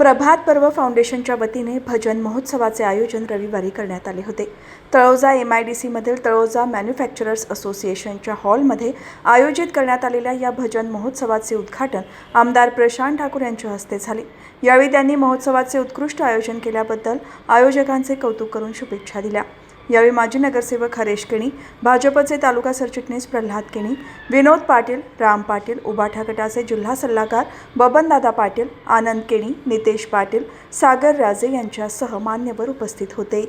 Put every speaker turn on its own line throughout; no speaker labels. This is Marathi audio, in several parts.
प्रभात पर्व फाउंडेशनच्या वतीने भजन महोत्सवाचे आयोजन रविवारी करण्यात आले होते. तळोजा एम आय डी सीमधील तळोजा मॅन्युफॅक्चरर्स असोसिएशनच्या हॉलमध्ये आयोजित करण्यात आलेल्या या भजन महोत्सवाचे उद्घाटन आमदार प्रशांत ठाकूर यांच्या हस्ते झाले. यावेळी त्यांनी महोत्सवाचे उत्कृष्ट आयोजन केल्याबद्दल आयोजकांचे कौतुक करून शुभेच्छा दिल्या. यावेळी माजी नगरसेवक हरेश केणी भाजपचे तालुका सरचिटणीस प्रल्हाद केणी विनोद पाटील राम पाटील उबाठा गटाचे जिल्हा सल्लागार बबनदादा पाटील आनंद केणी नितेश पाटील सागर राजे यांच्यासह मान्यवर उपस्थित होते.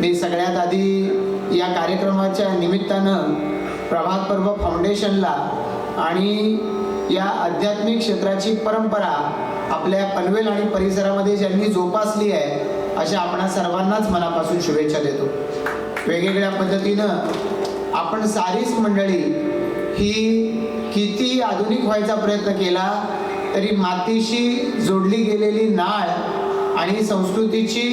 मी सगळ्यात आधी या कार्यक्रमाच्या निमित्तानं प्रभात पर्व फाउंडेशनला आणि या आध्यात्मिक क्षेत्राची परंपरा आपल्या पनवेल आणि परिसरामध्ये ज्यांनी जोपासली आहे अशा आपणा सर्वांनाच मनापासून शुभेच्छा देतो. वेगवेगळ्या पद्धतीनं आपण सारीच मंडळी ही किती आधुनिक व्हायचा प्रयत्न केला तरी मातीशी जोडली गेलेली नाळ आणि संस्कृतीची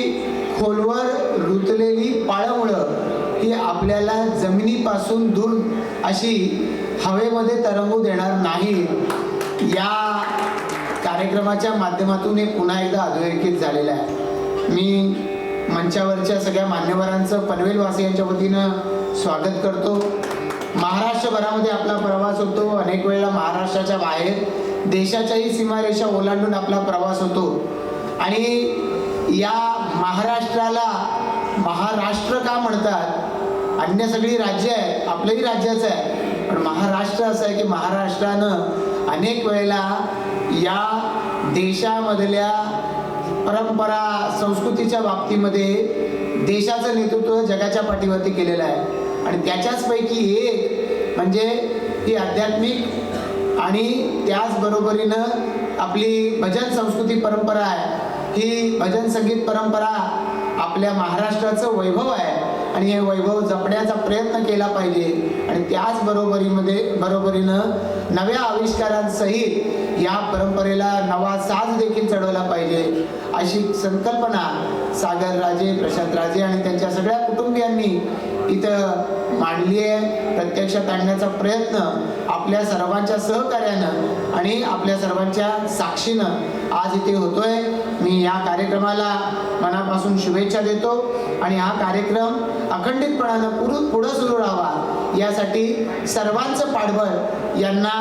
खोलवर रुतलेली पाळंमुळं ही आपल्याला जमिनीपासून दूर अशी हवेमध्ये तरंगू देणार नाही. या कार्यक्रमाच्या माध्यमातून हे पुन्हा एकदा अधोरेखित झालेलं आहे. मी मंचावरच्या सगळ्या मान्यवरांचं पनवेलवासियांच्या वतीनं स्वागत करतो. महाराष्ट्रभरामध्ये आपला प्रवास होतो. अनेक वेळेला महाराष्ट्राच्या बाहेर देशाच्याही सीमारेषा ओलांडून आपला प्रवास होतो. आणि या महाराष्ट्राला महाराष्ट्र का म्हणतात? अन्य सगळी राज्य आहे आपलंही राज्याचं आहे. पण महाराष्ट्र असं आहे की महाराष्ट्रानं अनेक वेळेला या देशामधल्या परंपरा संस्कृतीच्या बाबतीमध्ये देशाचं नेतृत्व जगाच्या पाठीवरती केलेलं आहे. आणि त्याच्याचपैकी एक म्हणजे ही आध्यात्मिक आणि त्याचबरोबरीनं आपली भजन संस्कृती परंपरा आहे. ही भजन संगीत परंपरा आपल्या महाराष्ट्राचं वैभव आहे. आणि हे वैभव जपण्याचा प्रयत्न केला पाहिजे. आणि त्याच बरोबरीमध्ये बरोबरीनं नव्या आविष्कारांसहित या परंपरेला नवा साज देखील चढवला पाहिजे. अशी संकल्पना सागर राजे प्रशांत राजे आणि त्यांच्या सगळ्या कुटुंबियांनी इथं मांडली आहे. प्रत्यक्षात आणण्याचा प्रयत्न आपल्या सर्वांच्या सहकार्यानं आणि आपल्या सर्वांच्या साक्षीनं आज इथे होतोय. मी या कार्यक्रमाला मनापासून शुभेच्छा देतो आणि हा कार्यक्रम अखंडितपणानं पुढं पुढं सुरू राहावा. यासाठी सर्वांचं पाठबळ यांना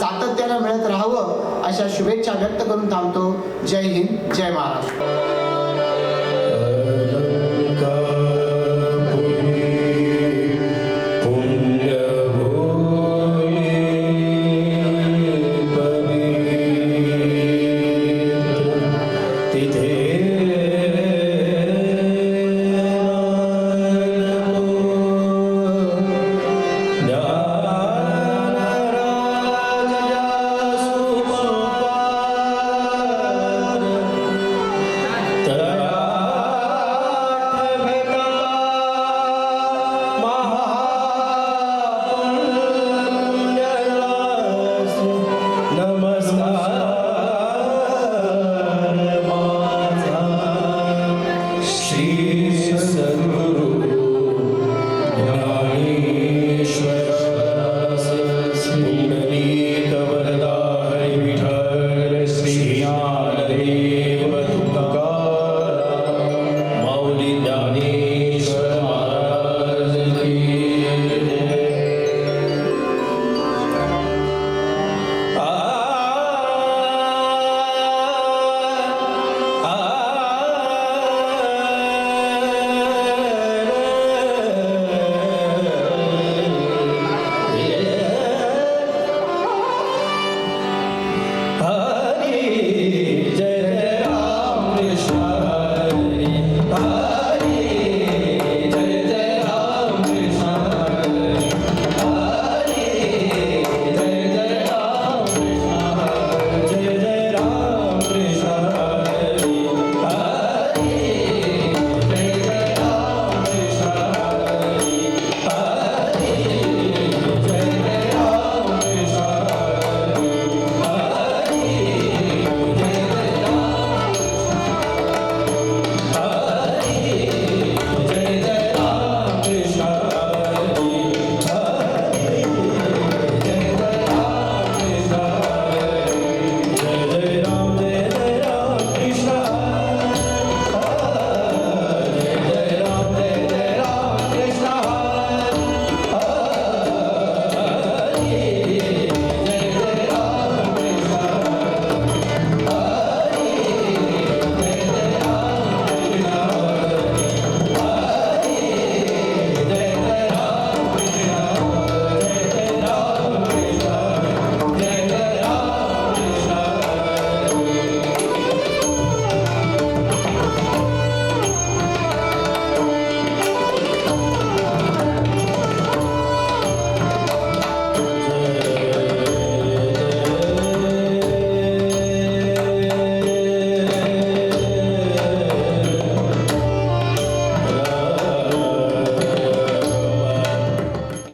सातत्यानं मिळत राहावं अशा शुभेच्छा व्यक्त करून थांबतो. जय हिंद जय महाराष्ट्र.